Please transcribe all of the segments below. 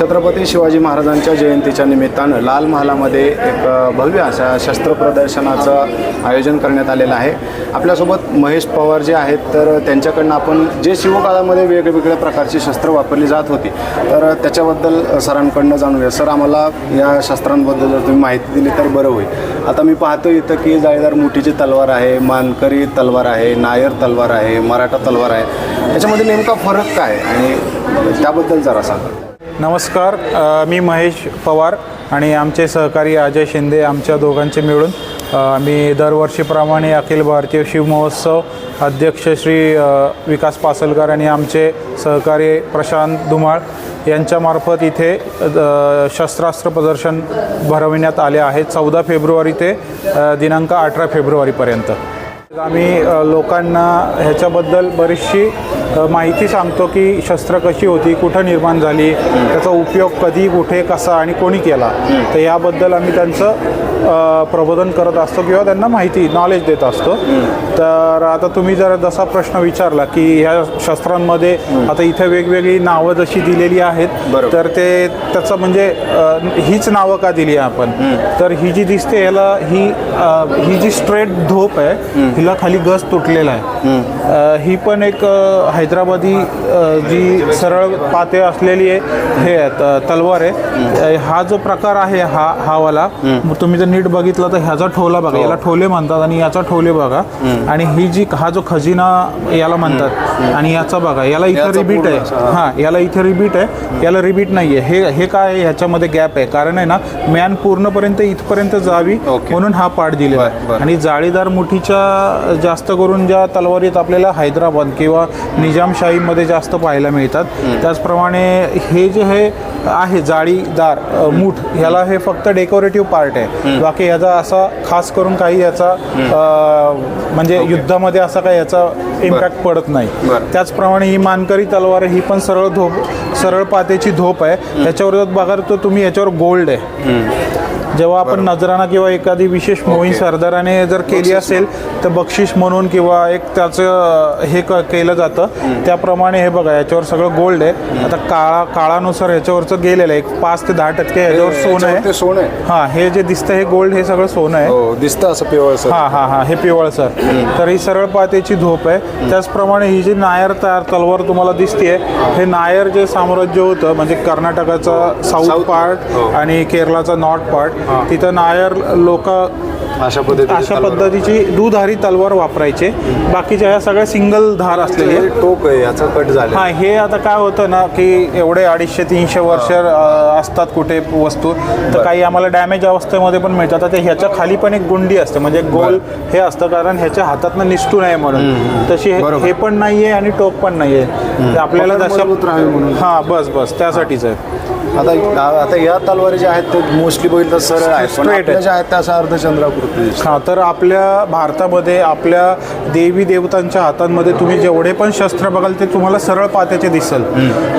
छत्रपती शिवाजी महाराजांच्या जयंतीच्या निमित्तानं लाल महालामध्ये एक भव्य अशा शस्त्र प्रदर्शनाचं आयोजन करण्यात आलेलं आहे. आपल्यासोबत महेश पवार जे आहेत तर त्यांच्याकडनं आपण जे शिवकाळामध्ये वेगवेगळ्या प्रकारची शस्त्र वापरली जात होती तर त्याच्याबद्दल सरांकडनं जाणूया. सर आम्हाला या शस्त्रांबद्दल जर तुम्ही माहिती दिली तर बरं होईल. आता मी पाहतो इथं की जाळीदार मुठीची तलवार आहे मानकरी तलवार आहे नायर तलवार आहे मराठा तलवार आहे. याच्यामध्ये नेमका फरक काय आणि त्याबद्दल जरा सांगा. नमस्कार मी महेश पवार आणि आमचे सहकारी अजय शिंदे आमच्या दोघांचे मिळून आम्ही दरवर्षीप्रमाणे अखिल भारतीय शिवमहोत्सव अध्यक्ष श्री विकास पासलकर आणि आमचे सहकारी प्रशांत धुमाळ यांच्यामार्फत इथे शस्त्रास्त्र प्रदर्शन भरविण्यात आले आहे. चौदा फेब्रुवारी ते दिनांक अठरा फेब्रुवारीपर्यंत. आम्ही लोकांना ह्याच्याबद्दल बरीचशी माहिती सांगतो की शस्त्र कशी होती कुठं निर्माण झाली त्याचा उपयोग कधी कुठे कसा आणि कोणी केला. तर याबद्दल आम्ही त्यांचं प्रबोधन करत असतो किंवा त्यांना माहिती नॉलेज देत असतो. तर आता तुम्ही जर जसा प्रश्न विचारला की ह्या शस्त्रांमध्ये आता इथे वेगवेगळी नावं जशी दिलेली आहेत. तर ते त्याचं म्हणजे हीच नावं का दिली आहे आपण? तर ही जी दिसते याला ही ही जी स्ट्रेट धोप आहे हिला खाली गज तुटलेला आहे. ही पण एक हैदराबादी जी सरळ पाते असलेली आहे हे तलवार आहे. हा जो प्रकार आहे हा हा वाला मग तुम्ही जर नीट बघितलं तर ह्याचा ठोला बघा याला ठोले म्हणतात आणि याचा ठोले बघा. आणि ही जी हा जो खजिना याला म्हणतात आणि याचा बघा याला इथं रिबीट आहे. हा. हा याला इथे रिबीट आहे याला रिबीट नाही आहे हे हे काय आहे? ह्याच्यामध्ये गॅप आहे. कारण आहे ना मॅन पूर्णपर्यंत इथपर्यंत जावी. म्हणून हा पार्ट दिलेला आहे. आणि जाळीदार मुठीच्या जास्त करून ज्या तलवारीत आपल्याला हैदराबाद किंवा निजामशाहीमध्ये जास्त पाहायला मिळतात. त्याचप्रमाणे हे जे हे आहे जाळीदार मूठ ह्याला हे फक्त डेकोरेटिव्ह पार्ट आहे. बाकी याचा असा खास करून काही याचा म्हणजे युद्धामध्ये असा काही याचा इम्पॅक्ट पडत नाही. त्याचप्रमाणे ही मानकरी तलवार ही पण सरळ धोप सरळ पातेची धोप आहे. याच्यावर जर बघा तर तुम्ही याच्यावर गोल्ड आहे. जेव्हा आपण नजराना किंवा एखादी विशेष मोहीम सरदाराने जर केली असेल तर बक्षीस म्हणून किंवा एक त्याचं हे केलं जातं. त्याप्रमाणे हे बघा याच्यावर सगळं गोल्ड आहे. आता काळा काळानुसार ह्याच्यावरचं गेलेलं आहे. एक पाच ते दहा टक्के ह्याच्यावर सोनं आहे. सोनं आहे. हां हे जे दिसतं हे गोल्ड हे सगळं सोनं आहे. हो दिसतं असं पिवळ सर. हा हा हा हे पिवळसर तर ही सरळ पातेची झोप आहे. त्याचप्रमाणे ही जी नायर तयार तलवार तुम्हाला दिसते हे. नायर जे साम्राज्य होतं म्हणजे कर्नाटकाचा साऊथ पार्ट हो. आणि केरळाचा नॉर्थ पार्ट तिथं नायर लोक अशा पद्धतीने अशा पद्धतीची दुधारी तलवार वापरायचे. बाकीच्या ह्या सगळ्या सिंगल धार असलेली आहे. टोक आहे याचा कट झाला हा हे आता काय होतं ना की एवढे अडीचशे तीनशे वर्ष असतात कुठे वस्तू तर काही आम्हाला डॅमेज अवस्थेमध्ये पण मिळतात. आता ह्याच्या खाली पण एक गुंडी असते म्हणजे गोल हे असतं कारण ह्याच्या हातातनं निसटू नये म्हणून. तशी हे- पण नाहीये आणि टोक पण नाहीये. आपल्याला. जशा हा बस बस. त्यासाठीच आहे. आता आता या तलवारी ज्या आहेत ते मोस्टली बघितलं तर सरळ आहेत. पण Straight आपल्या आहे. ज्या आहेत त्या अशा अर्धचंद्राकृती दिसतात. हा तर आपल्या भारतामध्ये आपल्या देवी देवतांच्या हातांमध्ये तुम्ही जेवढे पण शस्त्र बघाल ते तुम्हाला सरळ पात्याचे दिसल.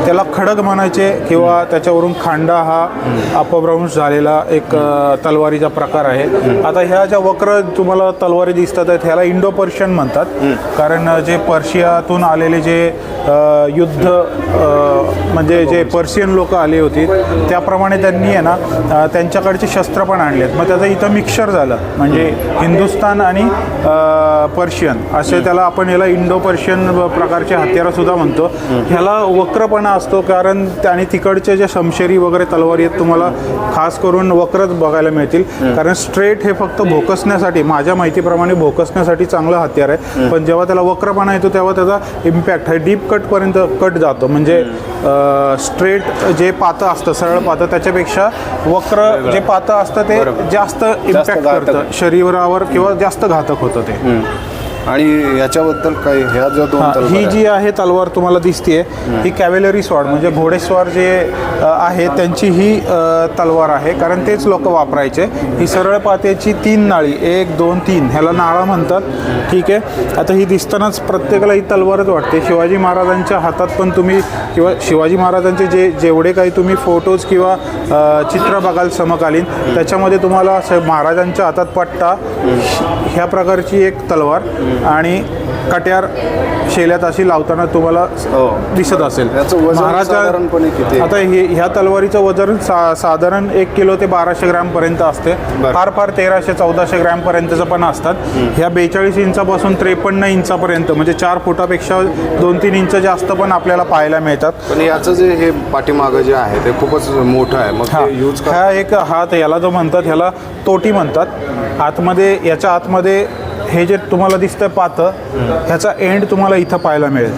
त्याला खडग म्हणायचे किंवा त्याच्यावरून खांडा हा अपभ्रंश झालेला एक अ, तलवारीचा प्रकार आहे. आता ह्या ज्या वक्र तुम्हाला तलवारी दिसतात आहेत ह्याला इंडो पर्शियन म्हणतात कारण जे पर्शियातून आलेले जे अ, युद्ध अ, म्हणजे जे पर्शियन लोक आली होती त्याप्रमाणे त्यांनी आहे ना त्यांच्याकडचे शस्त्र पण आणलेत. मग त्याचं इथं मिक्सर झालं. म्हणजे हिंदुस्थान आणि पर्शियन. असे त्याला आपण याला इंडो पर्शियन प्रकारचे हत्यारं सुद्धा म्हणतो. ह्याला वक्रपणा असतो कारण आणि तिकडचे जे शमशेरी वगैरे तलवारी आहेत तुम्हाला खास करून वक्रच बघायला मिळतील. कारण स्ट्रेट हे फक्त भोकसण्यासाठी माझ्या माहितीप्रमाणे भोकसण्यासाठी चांगलं हत्यार आहे. पण जेव्हा त्याला वक्रपणा येतो तेव्हा त्याचा इम्पॅक्ट हे डीप कटपर्यंत कट जातो. म्हणजे स्ट्रेट जे पातं असतं सरळ पातं त्याच्यापेक्षा वक्र जे पातं असतं ते जास्त इम्पॅक्ट. करतं. शरीरावर किंवा जास्त घातक होतं ते. आणि याच्याबद्दल काही ह्या ज्या दोन हा, ही जी आहे तलवार तुम्हाला दिसते ही कॅवेलरी स्वॉर्ड म्हणजे घोडेस्वार जे अ, आहे त्यांची ही अ, तलवार आहे कारण तेच लोक वापरायचे. ही सरळ पात्याची तीन नाळी एक दोन तीन ह्याला नाळा म्हणतात. ठीक आहे? आता ही दिसतानाच प्रत्येकाला ही तलवारच वाटते. शिवाजी महाराजांच्या हातात पण तुम्ही किंवा शिवाजी महाराजांचे जे जेवढे काही तुम्ही फोटोज किंवा अ, चित्र बघाल समकालीन त्याच्यामध्ये तुम्हाला असं महाराजांच्या हातात पट्टा ह्या प्रकारची एक तलवार. आणि कट्यार शेल्यात अशी लावताना तुम्हाला हो. दिसत असेल? आता हे ह्या तलवारीचं वजन सा साधारण एक किलो ते बाराशे ग्रॅमपर्यंत असते. फार फार तेराशे चौदाशे ग्रॅमपर्यंतचं पण असतात. ह्या बेचाळीस इंचापासून त्रेपन्न इंचापर्यंत म्हणजे चार फुटापेक्षा दोन तीन इंच जास्त पण आपल्याला पाहायला मिळतात. पण याचं जे हे पाठीमागं जे आहे ते खूपच मोठं आहे. मग हा. यूज हा एक हात याला जो म्हणतात ह्याला तोटी म्हणतात. आतमध्ये याच्या आतमध्ये हे जे तुम्हाला दिसतंय पातं ह्याचा एंड तुम्हाला इथं पाहायला मिळेल.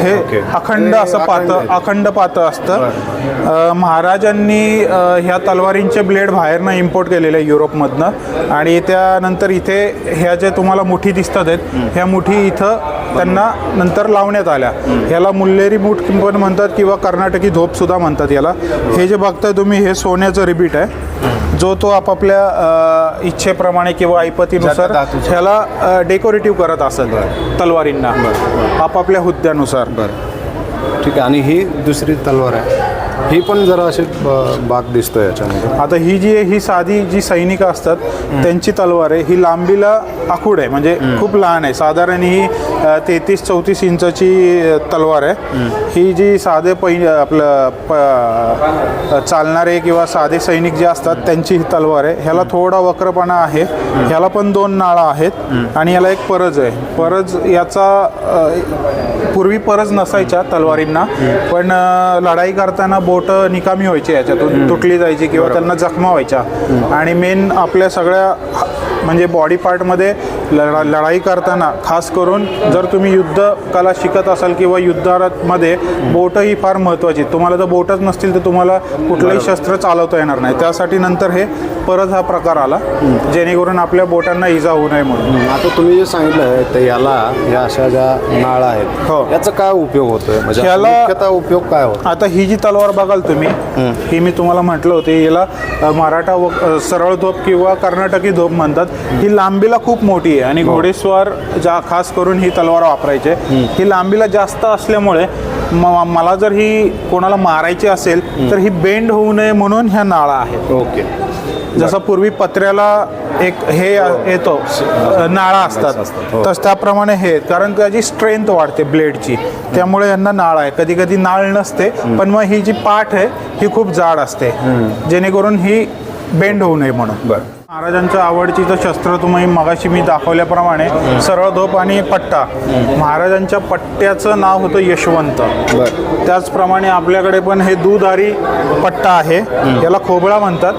हे. अखंड असं अखंड पातं. अखंड पातं असतं. अ, महाराजांनी ह्या तलवारींचे ब्लेड बाहेरनं इम्पोर्ट केलेले आहे युरोपमधनं. आणि त्यानंतर इथे ह्या जे तुम्हाला मुठी दिसतात आहेत ह्या मुठी इथं त्यांना नंतर लावण्यात आल्या. ह्याला मुल्लेरी मूठ पण म्हणतात किंवा कर्नाटकी धोप सुद्धा म्हणतात याला. हे जे बघताय तुम्ही हे सोन्याचं रिबीट आहे. जो तो आपापल्या इच्छेप्रमाणे किंवा ऐपतीनुसार. ह्याला डेकोरेटिव्ह करत असत तलवारींना. आपापल्या हुद्द्यानुसार. बरं. ठीक आहे आणि ही दुसरी तलवार आहे. ही पण जरा अशी बाग दिसतोय याच्यामध्ये. आता ही जी आहे ही साधी जी सैनिक असतात त्यांची तलवार आहे. ही लांबीला आखूड आहे म्हणजे खूप लहान आहे. साधारण ही तेहतीस चौतीस इंचाची तलवार आहे. ही जी साधे पै आपलं प चालणारे किंवा साधे सैनिक जे असतात त्यांची ही तलवार आहे. ह्याला थोडा वक्रपणा आहे. ह्याला पण दोन नाळं आहेत आणि याला एक परज आहे. परज याचा पूर्वी परज नसायच्या तलवारींना पण लढाई करताना बोट निकामी व्हायची याच्यातून तुटली जायची किंवा त्यांना जखमा व्हायच्या. आणि मेन आपल्या सगळ्या म्हणजे बॉडी पार्टमध्ये लढा लढाई करताना खास करून जर तुम्ही युद्ध कला शिकत असाल किंवा युद्धामध्ये बोट ही फार महत्त्वाची तुम्हाला जर बोटच नसतील तर तुम्हाला कुठलंही शस्त्र चालवता येणार नाही. त्यासाठी नंतर हे परत हा प्रकार आला जेणेकरून आपल्या बोटांना इजा होऊ नये म्हणून. आता तुम्ही जे सांगितलं आहे तर याला या अशा ज्या नाळा आहेत हो. याचा काय उपयोग होतोय? म्हणजे याला- उपयोग काय होतो? आता ही जी तलवार बघाल तुम्ही ही मी तुम्हाला म्हटलं होते याला मराठा सरळ धोप किंवा कर्नाटकी धोप म्हणतात. ही लांबीला खूप मोठी आहे आणि घोडेस्वार ज्या खास करून ही तलवार वापरायचे ही लांबीला जास्त असल्यामुळे मला जर ही कोणाला मारायची असेल तर ही बेंड होऊ नये म्हणून ह्या नाळा आहेत ओके. जसं पूर्वी पत्र्याला एक हे येतो अ, नाळा असतात. हो. तस त्याप्रमाणे हे. कारण त्याची स्ट्रेंथ वाढते ब्लेडची त्यामुळे यांना नाळ आहे. कधी कधी नाळ नसते पण मग ही जी पाठ आहे ही खूप जाड असते. जेणेकरून ही बेंड होऊ नये म्हणून. बरं. महाराजांच्या आवडची तर शस्त्र तुम्ही मगाशी मी दाखवल्याप्रमाणे सरळ धोप आणि पट्टा. महाराजांच्या पट्ट्याचं नाव होतं यशवंत. त्याचप्रमाणे आपल्याकडे पण हे दुधारी पट्टा आहे याला खोबळा म्हणतात.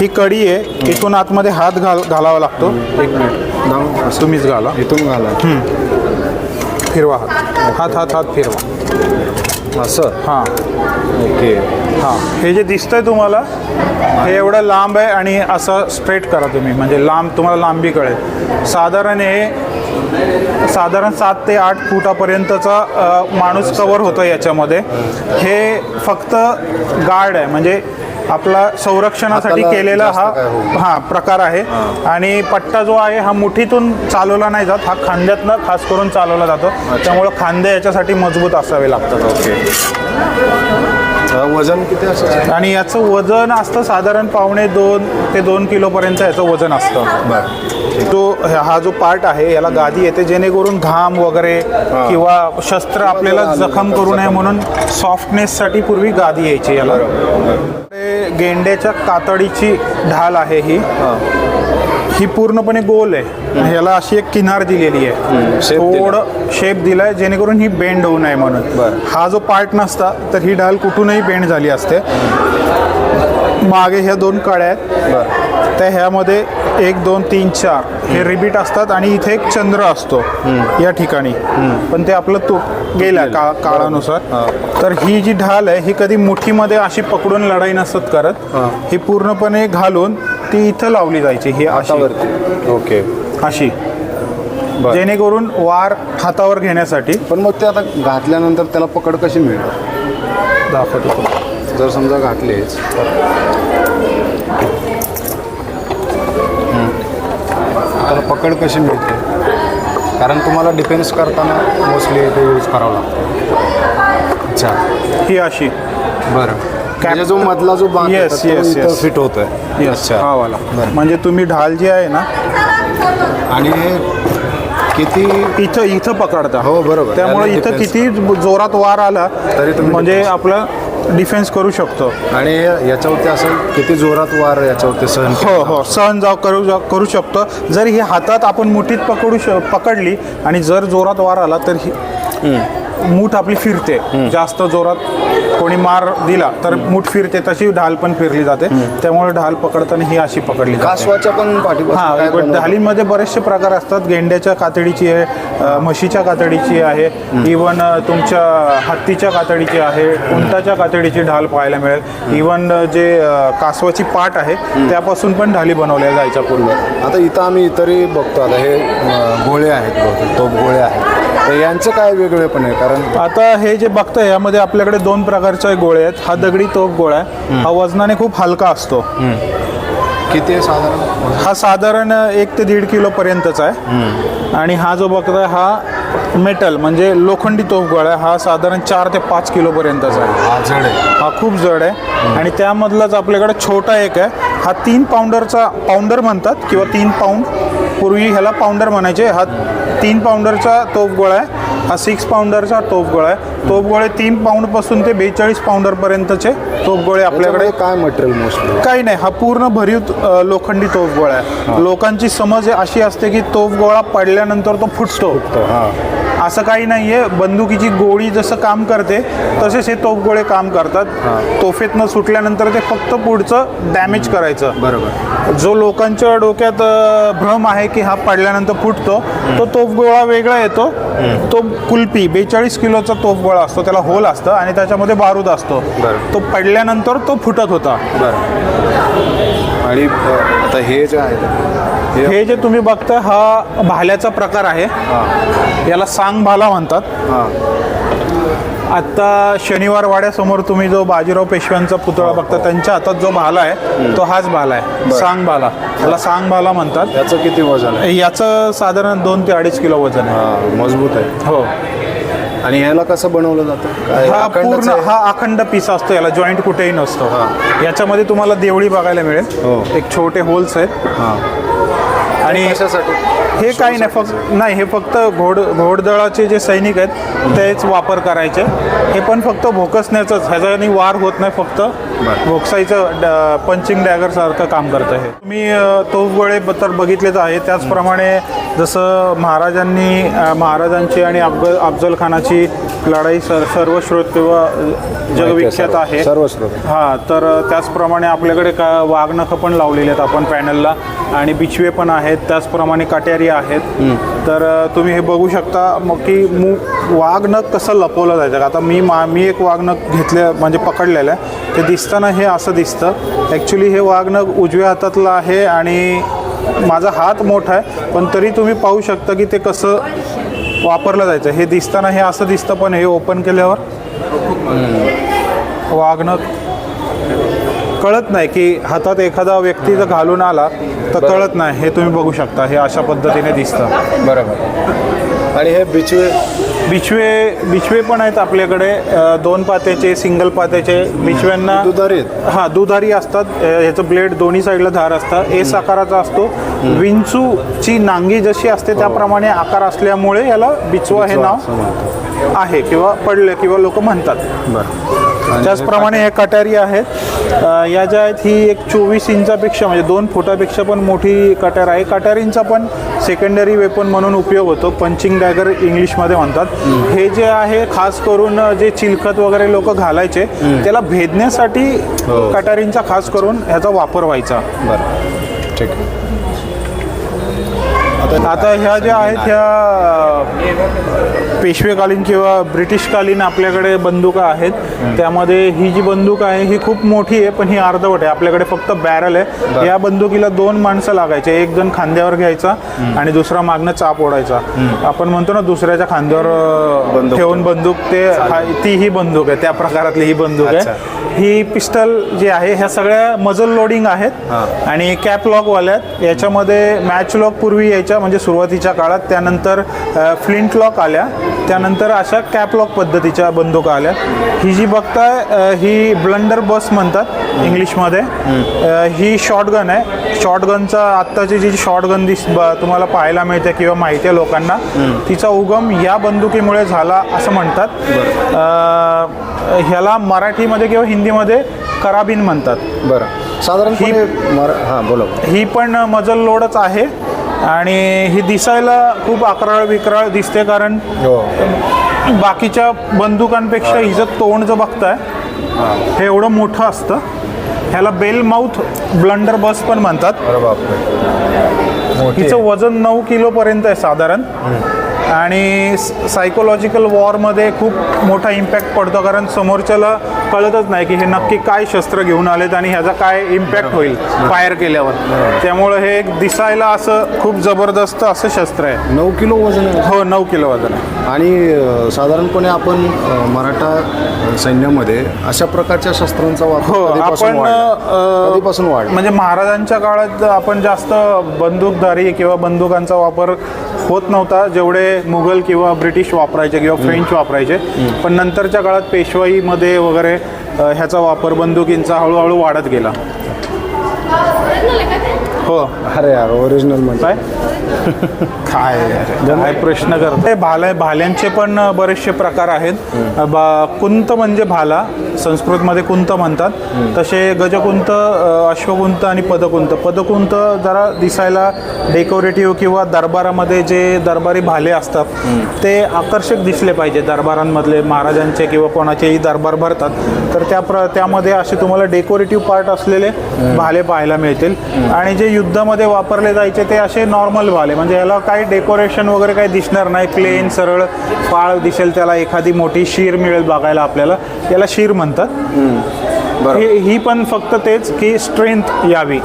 ही कडी आहे इथून आतमध्ये हात घाल घालावा लागतो. एक मिनिट. तुम्हीच घाला. इथून घाला. फिरवा हात. हात हात हात फिरवा. असं हां. ओके. हां. हे जे दिसतंय तुम्हाला हे एवढं लांब आहे आणि असं स्ट्रेट करा तुम्ही. म्हणजे लांब तुम्हाला लांबी कळेल. साधारण हे साधारण सात ते आठ फुटापर्यंतचा माणूस कवर होतो याच्यामध्ये. हे फक्त गार्ड आहे. म्हणजे आपला संरक्षणासाठी हाताला केलेला जास्त हा काय होऊ हा प्रकार आहे. आणि पट्टा जो आहे हा मुठीतून चालवला नाही जात. हा खांद्यातनं खास करून चालवला जातो. त्यामुळं खांदे याच्यासाठी मजबूत असावे लागतात. ओके. वजन किती असं आणि याचं वजन असतं साधारण पावणे दोन ते दोन किलोपर्यंत याचं वजन असतं. बरं. तो हा जो पार्ट आहे याला गादी येते जेणेकरून घाम वगैरे किंवा शस्त्र आपल्याला जखम करू नये म्हणून सॉफ्टनेससाठी पूर्वी गादी यायची याला. गेंड्याच्या कातडीची ढाल आहे ही. ही. पूर्णपणे गोल आहे. ह्याला अशी एक किनार दिलेली आहे. थोडं शेप दिलाय जेणेकरून ही बेंड होऊ नये म्हणून. हा जो पार्ट नसता तर ही ढाल कुठूनही बेंड झाली असते. मागे ह्या दोन कळ्या आहेत. त्या ह्यामध्ये एक दोन तीन चार हे रिबीट असतात आणि इथे एक चंद्र असतो या ठिकाणी. पण ते आपलं तो गेल्या का काळानुसार. तर ही जी ढाल आहे ही कधी मुठीमध्ये अशी पकडून लढाई नसत करत. ही. पूर्णपणे घालून ती इथं लावली जायची ही अशी. हातावरती. ओके. अशी. जेणेकरून वार हातावर घेण्यासाठी पण मग ते आता घातल्यानंतर त्याला पकड कशी मिळेल दाखवतो. जर समजा घातलेच त्याला पकड कशी मिळते? कारण तुम्हाला डिफेन्स करताना मोस्टली ते यूज करावं लागतं. अच्छा. ही अशी. बरं. म्हणजे जो मधला जो बाग Yes, yes, yes. फिट होतोय. येस हा वाला म्हणजे तुम्ही ढाल जी आहे ना आणि किती इथं इथं पकडता. हो, बरोबर. त्यामुळे इथं. किती जोरात वार आला तरी म्हणजे आपला डिफेन्स करू शकतो. आणि याच्यावरती असं किती जोरात वार याच्यावरती सहन हो हो. सहन जाव करू जाव- करू शकतो. जर ही हातात आपण मुठीत पकडू श पकडली आणि जर जोरात वार आला तर ही मूठ आपली फिरते. जास्त जोरात कोणी मार दिला तर मूठ फिरते तशी ढाल पण फिरली जाते. त्यामुळे ढाल पकडताना ही अशी पकडली कासवाच्या पण हा? ढालीमध्ये बरेचसे प्रकार असतात. गेंड्याच्या कातडीची आहे म्हशीच्या कातडीची आहे इवन तुमच्या हत्तीच्या कातडीची आहे उंटाच्या कातडीची ढाल पाहायला मिळेल. इवन जे कासवाची पाट आहे त्यापासून पण ढाली बनवल्या जायच्या पूर्वी आता इथं आम्ही इतरही बघतो. आता हे गोळे आहेत तोप गोळे आहेत. तर यांचं काय वेगळेपण आहे? कारण आता हे जे बघताय यामध्ये आपल्याकडे दोन प्रकारचे गोळे आहेत. हा दगडी तोफ गोळा आहे. हा वजनाने खूप हलका असतो. किती आहे साधारण? हा साधारण एक ते दीड किलो पर्यंतचा आहे. आणि हा जो बघताय हा मेटल म्हणजे लोखंडी तोफ गोळा आहे. हा साधारण चार ते पाच किलो पर्यंतचा आहे. हा जड आहे. हा खूप जड आहे. आणि त्यामधलाच आपल्याकडे छोटा एक आहे. हा तीन पाऊंडरचा पाऊंडर म्हणतात किंवा तीन पाऊंड पूर्वी ह्याला पाऊंडर म्हणायचे. हा तीन पाऊंडरचा तोफगोळा आहे हा सिक्स पाऊंडरचा तोफगोळा आहे. तोफगोळे तीन पाऊंडपासून ते बेचाळीस पाऊंडरपर्यंतचे तोफगोळे आपल्याकडे आपल्याकडे काय मटेरियल मोस्टली काही नाही हा पूर्ण भरीव लोखंडी तोफगोळा आहे. लोकांची समज अशी असते की तोफगोळा पडल्यानंतर तो फुटतो हां. असं काही नाहीये. बंदुकीची गोळी जसं काम करते तसेच हे तोफगोळे काम करतात. तोफेतनं सुटल्यानंतर ते फक्त पुढचं डॅमेज करायचं. बरोबर. जो लोकांच्या डोक्यात भ्रम आहे की हा पडल्यानंतर फुटतो तो तोफगोळा वेगळा येतो. तो कुल्पी बेचाळीस किलोचा तोफगोळा असतो त्याला होल असतं आणि त्याच्यामध्ये बारूद असतो. तो पडल्यानंतर तो फुटत होता. बरं. आणि हे जे आहेत हे हे जे तुम्ही बघताय हा भाल्याचा प्रकार आहे. हां. याला सांग भाला म्हणतात. हां. आता शनिवार वाड्यासमोर तुम्ही जो बाजीराव पेशव्यांचा पुतळा बघता त्यांच्या हातात जो भाला आहे तो हाच भाला आहे. सांग भाला त्याला सांग भाला म्हणतात. याचं किती वजन आहे? याचं साधारण दोन ते अडीच किलो वजन आहे. हां मजबूत आहे. हो. आणि ह्याला कसं बनवलं जातं? हा पूर्ण? हा अखंड पीस असतो याला जॉईंट कुठेही नसतो. हा. याच्यामध्ये तुम्हाला देवळी बघायला मिळेल. हो. एक छोटे होल्स आहेत. हां. आणि हे काही नाही फक्त नाही हे फक्त घोड घोडदळाचे जे सैनिक आहेत तेच वापर करायचे. हे पण फक्त भोकसण्याचंच. ह्याच्याने वार होत नाही फक्त. भोकसाईचं ड- पंचिंग डॅगर सारखं काम करतं हे तोफगोळे ब- तर बघितलेच आहे. त्याचप्रमाणे जसं महाराजांनी महाराजांची आणि अफग अफजल खानाची लढाई सर सर्वश्रोत किंवा जगविख्यात आहे. सर्व स्रोत हा तर त्याचप्रमाणे आपल्याकडे का वाघनखं पण लावलेली आहेत आपण पॅनलला. आणि बिछवे पण आहेत. त्याचप्रमाणे कट्यारी आहेत. तर तुम्ही हे बघू शकता मग की मू वाघनख कसं लपवलं जायचं. आता मी मा मी एक वाघनख घेतले म्हणजे पकडलेलं आहे. ते दिसताना हे असं दिसतं. ॲक्च्युली हे वाघनख उजव्या हातातलं आहे आणि माझा हात मोठा आहे पण तरी तुम्ही पाहू शकता की ते कसं वापरलं जायचं. हे दिसताना हे असं दिसतं पण हे ओपन केल्यावर वागणं कळत नाही की हातात एखादा व्यक्ती जर घालून आला तर कळत नाही हे तुम्ही बघू शकता हे अशा पद्धतीने दिसतं. बरोबर. आणि हे बिचवे? बिछवे बिछवे पण आहेत आपल्याकडे. दोन पात्याचे सिंगल पात्याचे बिछव्यांना दुधारी हा दुधारी असतात. ह्याचं ब्लेड दोन्ही साईडला धार असतात एस आकाराचा असतो. विंचूची नांगी जशी असते त्याप्रमाणे आकार असल्यामुळे याला बिचवा हे बिचवा नाव. आहे किंवा पडले किंवा लोक म्हणतात. बरं. त्याचप्रमाणे हे कटारी आहेत. या ज्या आहेत ही एक चोवीस इंचापेक्षा म्हणजे दोन फुटापेक्षा पण मोठी कटार आहे. कटारींचा पण सेकंडरी वेपन म्हणून उपयोग होतो. पंचिंग डॅगर इंग्लिशमध्ये म्हणतात. हे जे आहे खास करून जे चिलखत वगैरे लोक घालायचे त्याला भेदण्यासाठी हो. कटारींचा खास करून ह्याचा वापर व्हायचा. बरं. ठीक. आहे आता ह्या ज्या आहेत ह्या पेशवेकालीन किंवा ब्रिटिशकालीन आपल्याकडे बंदुका आहेत. त्यामध्ये ही जी बंदूक आहे ही खूप मोठी आहे पण ही अर्धवट आहे. आपल्याकडे फक्त बॅरल आहे. या बंदुकीला दोन माणसं लागायचे. एक जण खांद्यावर घ्यायचा आणि दुसरा मागणं चाप ओढायचा. आपण म्हणतो ना दुसऱ्याच्या खांद्यावर ठेवून बंदूक ते ती ही बंदूक आहे. त्या प्रकारातली ही बंदूक. आहे. ही पिस्टल जी आहे ह्या सगळ्या मजल लोडिंग आहेत. आणि कॅप लॉक वाल्या आहेत. याच्यामध्ये मॅच लॉक पूर्वी यायच्या पद्धतीच्या म्हणजे सुरुवातीच्या काळात त्यानंतर फ्लिंट लॉक आल्या. त्यानंतर अशा कॅपलॉक पद्धतीच्या बंदुका आल्या. ही जी बघताय ही ब्लंडर बस म्हणतात इंग्लिशमध्ये. ही शॉर्टगन आहे. शॉर्टगनचा आत्ताची जी शॉर्टगन दिस तुम्हाला पाहायला मिळते किंवा माहिती आहे लोकांना तिचा उगम या बंदुकीमुळे झाला असं म्हणतात. ह्याला मराठीमध्ये किंवा हिंदीमध्ये कराबीन म्हणतात. बरं. साधारणपणे मरा हां बोला बोला. ही पण मजल लोडच आहे. आणि ही दिसायला खूप अकराळ विकराळ दिसते कारण हो. बाकीच्या बंदुकांपेक्षा हिचं तोंड जर बघताय हे. एवढं मोठं असतं. ह्याला बेल माउथ ब्लंडर बस पण म्हणतात. हिचं. वजन नऊ किलोपर्यंत आहे साधारण. आणि सायकोलॉजिकल वॉरमध्ये खूप मोठा इम्पॅक्ट पडतो कारण समोरच्याला कळतच नाही की हे नक्की काय शस्त्र घेऊन आलेत आणि ह्याचा काय इम्पॅक्ट होईल फायर केल्यावर. त्यामुळं हे एक दिसायला असं खूप जबरदस्त असं शस्त्र आहे. नऊ किलो वजन आहे. हो नऊ किलो वजन आहे. आणि साधारणपणे आपण मराठा सैन्यामध्ये अशा प्रकारच्या शस्त्रांचा वापर हो आपण कधीपासून वाढला? म्हणजे महाराजांच्या काळात आपण जास्त बंदूकधारी किंवा बंदुकांचा वापर होत नव्हता. जेवढे मुघल किंवा ब्रिटिश वापरायचे किंवा फ्रेंच वापरायचे. पण नंतरच्या काळात पेशवाईमध्ये वगैरे ह्याचा वापर बंदुकींचा हळूहळू वाढत गेला. हो. अरे यार ओरिजिनल म्हणजे. काय काय प्रश्न करते? भाला भाल्यांचे पण बरेचसे प्रकार आहेत. बा कुंत म्हणजे भाला संस्कृतमध्ये कुंत म्हणतात. तसे गजकुंत अश्वकुंत आणि पदकुंत. पदकुंत जरा दिसायला डेकोरेटिव्ह किंवा दरबारामध्ये जे दरबारी भाले असतात ते आकर्षक दिसले पाहिजे दरबारांमधले महाराजांचे किंवा कोणाचेही दरबार भरतात. तर त्या प्र त्यामध्ये असे तुम्हाला डेकोरेटिव्ह पार्ट असलेले भाले पाहायला मिळतील. आणि जे युद्धामध्ये वापरले जायचे ते असे नॉर्मल भाले. म्हणजे याला काही डेकोरेशन वगैरे काही दिसणार नाही. प्लेन सरळ पाळ दिसेल त्याला. एखादी मोठी शीर मिळेल बघायला आपल्याला. याला शीर म्हणतात. ही ही पण फक्त तेच की स्ट्रेंथ यावी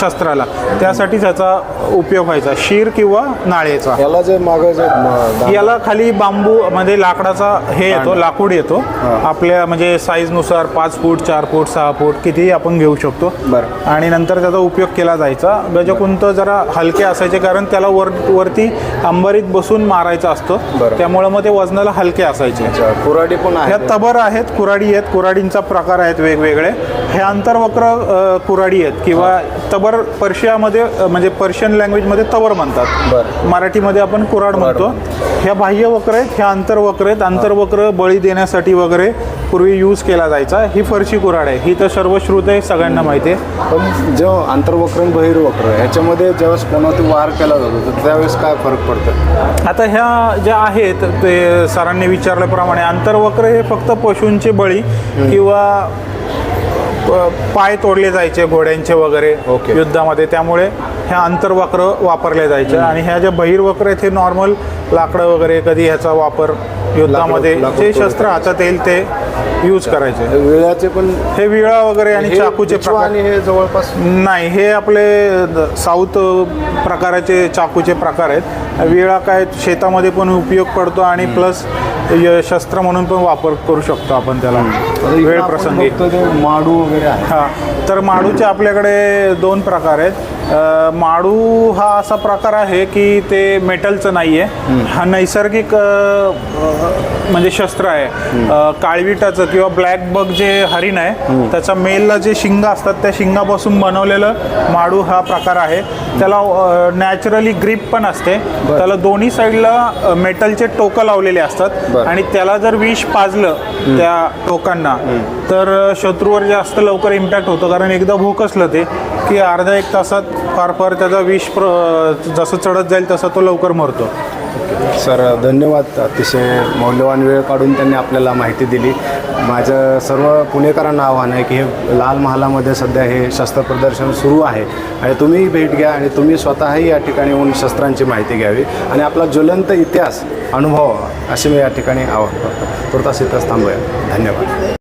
शस्त्राला. त्यासाठी त्याचा उपयोग व्हायचा शीर किंवा नाळेचा याला जे मागं याला खाली बांबू मध्ये लाकडाचा हे येतो लाकूड येतो. आपल्या म्हणजे साईजनुसार पाच फूट चार फूट सहा फूट कितीही आपण घेऊ शकतो. बरं. आणि नंतर त्याचा उपयोग केला जायचा. गजकुंत जरा हलके असायचे कारण त्याला वर वरती अंबारीत बसून मारायचा असतो. त्यामुळे मग ते वजनाला हलके असायचे. कुऱ्हाडी पण ह्या तबर आहेत कुराडी आहेत. कुराडींचा प्रकार आहेत वेगवेगळे. हे आंतरवक्र कुराडी आहेत किंवा तबर पर्शियामध्ये म्हणजे पर्शियन लँग्वेजमध्ये तबर म्हणतात. मराठीमध्ये आपण कुराड म्हणतो. ह्या बाह्य वक्र आहेत ह्या आंतरवक्र आहेत. आंतरवक्र बळी देण्यासाठी वगैरे पूर्वी यूज केला जायचा. ही फरशी कुराड आहे. ही तर सर्वश्रुत आहे सगळ्यांना माहिती आहे. पण जेव्हा आंतरवक्र आणि बहिर्वक्र ह्याच्यामध्ये ज्यावेळेस कोणावरती वार केला जातो तर त्यावेळेस काय फरक पडतो? आता ह्या ज्या आहेत ते सरांनी विचारल्याप्रमाणे आंतरवक्र हे फक्त पशूंचे बळी किंवा पाय तोडले जायचे घोड्यांचे वगैरे. युद्धामध्ये. त्यामुळे ह्या आंतरवक्र वापरले जायचे आणि ह्या ज्या बहिर्वक्र आहेत हे नॉर्मल लाकडं वगैरे कधी ह्याचा वापर युद्धामध्ये जे. शस्त्र हातात येईल ते यूज करायचे. वेळाचे पण हे विळा वगैरे आणि चाकूचे प्रकार आणि हे जवळपास नाही हे आपले साऊथ प्रकाराचे चाकूचे प्रकार आहेत. विळा काय शेतामध्ये पण उपयोग पडतो आणि प्लस शस्त्र म्हणून पण वापर करू शकतो आपण त्याला. वेळ प्रसंगी. माडू वगैरे हा. तर माडूचे आपल्याकडे दोन प्रकार आहेत. माडू हा असा प्रकार आहे की ते मेटलचं नाही आहे हा नैसर्गिक म्हणजे शस्त्र आहे. काळविटाचं किंवा ब्लॅक बग जे हरिण आहे त्याचा मेलला जे शिंग असतात त्या शिंगापासून बनवलेलं माडू हा प्रकार आहे. त्याला नॅचरली ग्रीप पण असते. त्याला दोन्ही साईडला मेटलचे टोकं लावलेले असतात. आणि त्याला जर विष पाजलं त्या टोकांना तर शत्रूवर जास्त लवकर इम्पॅक्ट होतो. कारण एकदा भूकसलं ते की अर्ध्या एक तासात फार फार त्याचा विष प्र जसं चढत जाईल तसा तो लवकर मरतो. सर धन्यवाद. अतिशय मौल्यवान वेळ काढून त्यांनी आपल्याला माहिती दिली. माझं सर्व पुणेकरांना आव्हान आहे की हे लाल महालामध्ये सध्या हे शस्त्र प्रदर्शन सुरू आहे आणि तुम्हीही भेट घ्या आणि तुम्ही स्वतःही या ठिकाणी येऊन शस्त्रांची माहिती घ्यावी. आणि आपला ज्वलंत इतिहास अनुभव असे मी या ठिकाणी आवाहन करतो. तुर्तास इथंच थांबूया. धन्यवाद.